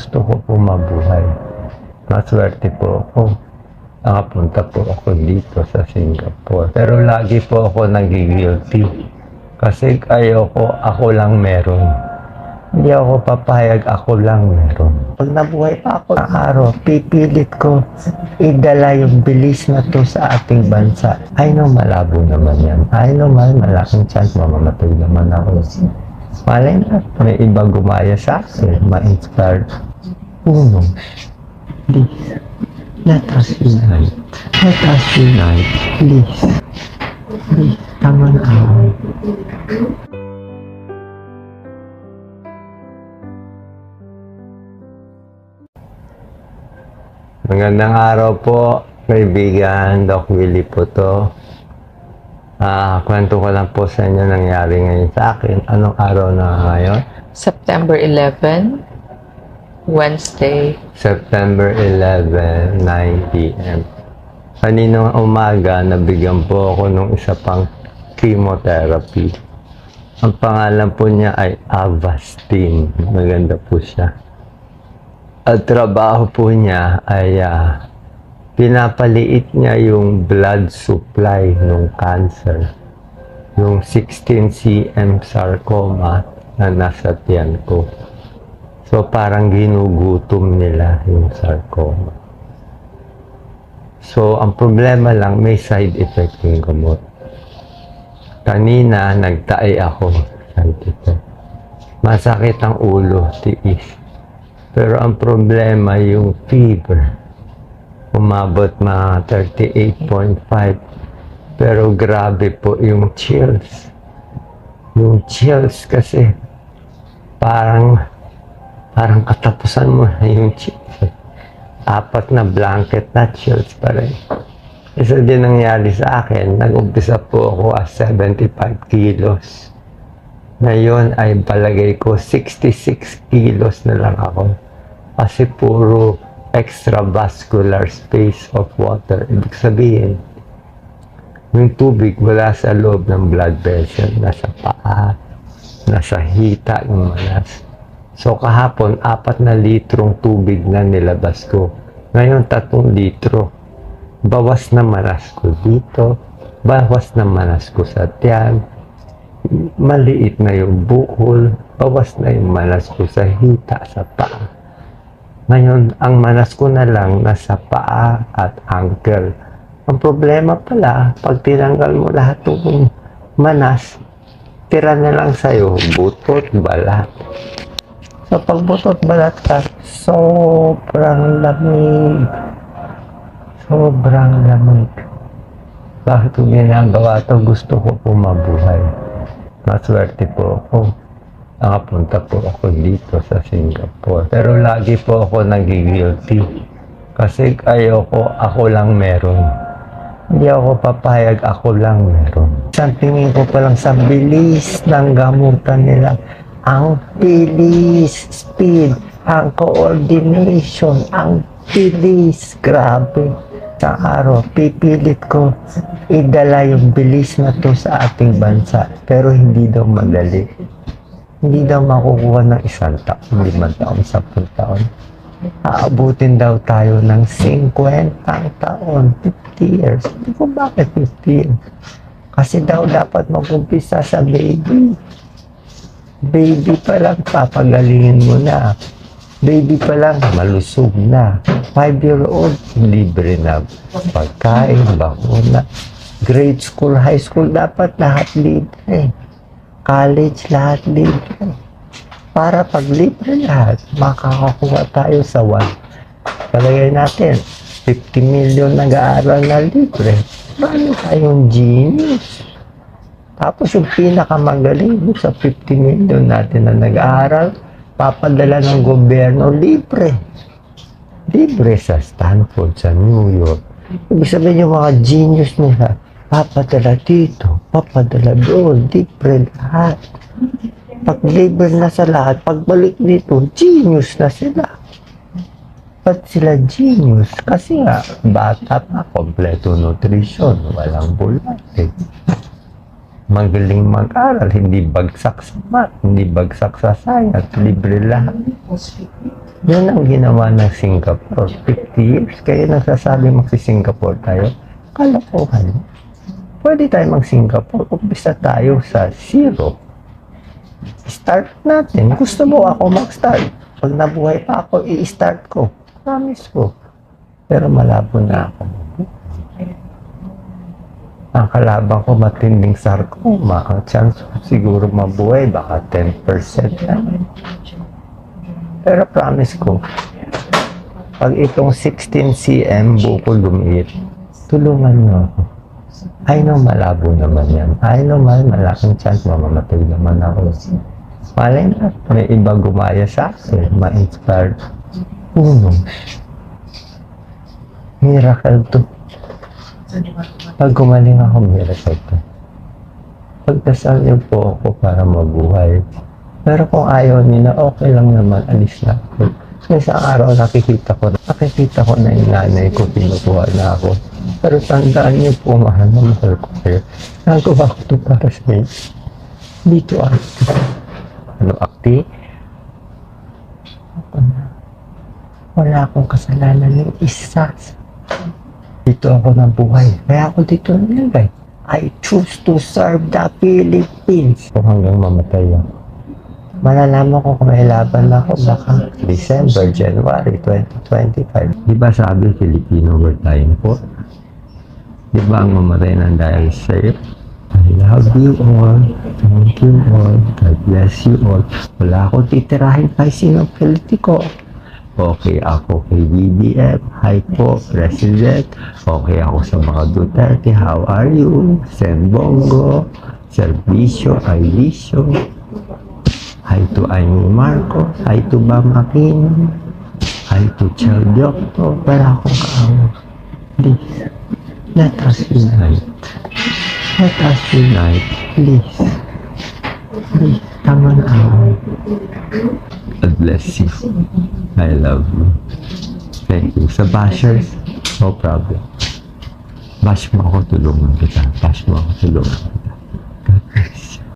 gusto ko po mabuhay. Maswerte po ako. Nakapunta po ako dito sa Singapore. Pero lagi po ako nagigilty. Kasi ayoko, ako lang meron. Hindi ako papayag, ako lang meron. Pag nabuhay pa ako ng araw, pipilit ko idala yung bilis na to sa ating bansa. I know malabo naman yan. I know man, malaking chance mamamatay naman ako. Malay na, may iba gumaya sa akin, ma-inspired. Knows? Please, let us unite. Let us unite. Please. Please, tama na ako. Magandang araw po, kaibigan. Doc Willie po to. Ah, kwento ko lang po sa inyo nangyari ngayon sa akin. Anong araw na ngayon? September 11, Wednesday. September 11, 9 p.m. Kaninang umaga, nabigyan po ako ng isa pang chemotherapy. Ang pangalan po niya ay Avastin. Maganda po siya. At trabaho po niya ay ah, pinapaliit niya yung blood supply ng cancer. Yung 16 cm sarcoma na nasa tiyan ko. So parang ginugutom nila yung sarcoma. So ang problema lang may side effect yung gamot. Kanina nagtae ako side. Masakit ang ulo, tiis. Pero ang problema yung fever. Umabot mga 38.5. Pero grabe po yung chills. Yung chills kasi parang parang katapusan mo na yung. Apat na blanket na chills pa rin. Isa din nangyari sa akin, nag-umpisa po ako as 75 kilos. Ngayon ay palagay ko 66 kilos na lang ako. Kasi puro extravascular space of water. Ibig sabihin, yung tubig wala sa loob ng blood vessel, nasa paa, nasa hita yung manas. So kahapon, apat na litrong tubig na nilabas ko. Ngayon, tatlong litro. Bawas na manas ko dito, bawas na manas ko sa tiyan, maliit na yung bukol, bawas na yung manas ko sa hita, sa paa. Ngayon, ang manas ko na lang nasa paa at ankle. Ang problema pala, pag tinanggal mo lahat ng manas, tira na lang sa'yo, butot, balat. So, pag butot, balat ka, sobrang lamig. Sobrang lamig. Bakit ko ginagawa to? Gusto ko po mabuhay. Maswerte po ako. Nakapunta po ako dito sa Singapore. Pero lagi po ako nagigilty. Kasi ayoko, ako lang meron. Hindi ako papayag, ako lang meron. Isang tingin ko pa lang sa bilis ng gamutan nila. Ang bilis, speed, ang coordination, ang bilis. Grabe. Sa araw, pipilit ko idala yung bilis na to sa ating bansa. Pero hindi daw madali. Hindi daw makukuha ng isang taon, limang taon, sampung taon. Aabutin daw tayo ng 50 taon, 50 years. Hindi ko bakit 50 years. Kasi daw dapat mag-umpisa sa baby. Baby pa lang, papagalingin mo na. Baby pa lang, malusog na. Five-year-old, libre na. Pagkain, bakuna. Grade school, high school, dapat lahat libre. College, lahat libre. Para pag libre lahat, makakakuha tayo sa one. Palagay natin, 50 million nag-aaral na libre. Marami tayong genius. Tapos yung pinakamagaling sa 50 million natin na nag-aaral, papadala ng gobyerno libre. Libre sa Stanford, sa New York. Ibig sabihin yung mga genius nila, papadala dito, papadala doon, libre lahat. Pag libre na sa lahat, pagbalik dito, genius na sila. Ba't sila genius? Kasi nga, bata pa, kompleto nutrition, walang bulat eh. Magaling mag-aral, hindi bagsak sa math, hindi bagsak sa science, libre lahat. Yan ang ginawa ng Singapore. 50 years, kaya nagsasabi magsi-Singapore tayo. Kalokohan. Pwede tayo mag-Singapore. Umpisa tayo sa zero. Start natin. Gusto mo ako mag-start. Pag nabuhay pa ako, i-start ko. Promise ko. Pero malabo na ako. Kalaban ko matinding sarcoma. Ang chance ko siguro mabuhay baka 10% lang. Pero promise ko, pag itong 16 cm buko lumiit, tulungan niyo ako. I know malabo naman yan. I know mal malaking chance mamamatay naman ako. Malay na, may iba gumaya sa akin, ma-inspired. Knows? Miracle to. Pag gumaling ako, miracle to. Pagdasal niyo po ako para mabuhay. Pero kung ayaw niyo na, okay lang naman, alis na ako. May isang araw nakikita ko, nakikita ko na yung nanay ko, pinukuha na ako. Pero tandaan niyo po, mahal na mahal ko kayo. Nagawa ko to para sa inyo. Dito ako. Ano, akti? Ako na. Wala akong kasalanan ng isa. Dito ako nabuhay. Kaya ako dito nilagay. I choose to serve the Philippines. Kung hanggang mamatay ako. Malalaman ko kung may laban ako baka December, January 2025. Di ba sabi Filipino were dying for? Di ba ang mamatay ng dahil sa'yo? I love you all. Thank you all. God bless you all. Wala akong titirahin kay sinong politiko. Okay ako kay BBM. Hi po, President. Okay ako sa mga Duterte. How are you? Sen Bongo. Servisyo, Alicio. Hi to Amy Marco. Hi to Bam Aquino. Hi to Chel Diokto. Wala akong kaawa. Please, let us unite. Let us unite. Please. Please, tama na ako. God bless you. I love you. Thank you. Sa bashers, no problem. Bash mo ako, tulungan kita. Bash mo ako, tulungan kita.